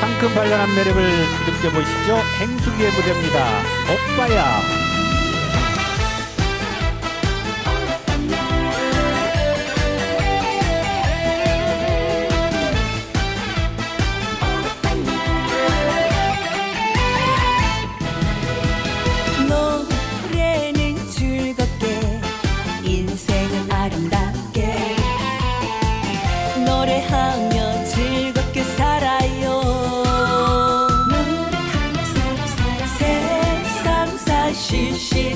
상큼 발랄한 매력을 느껴보시죠. 행수기의 무대입니다. 오빠야. 谢谢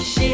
She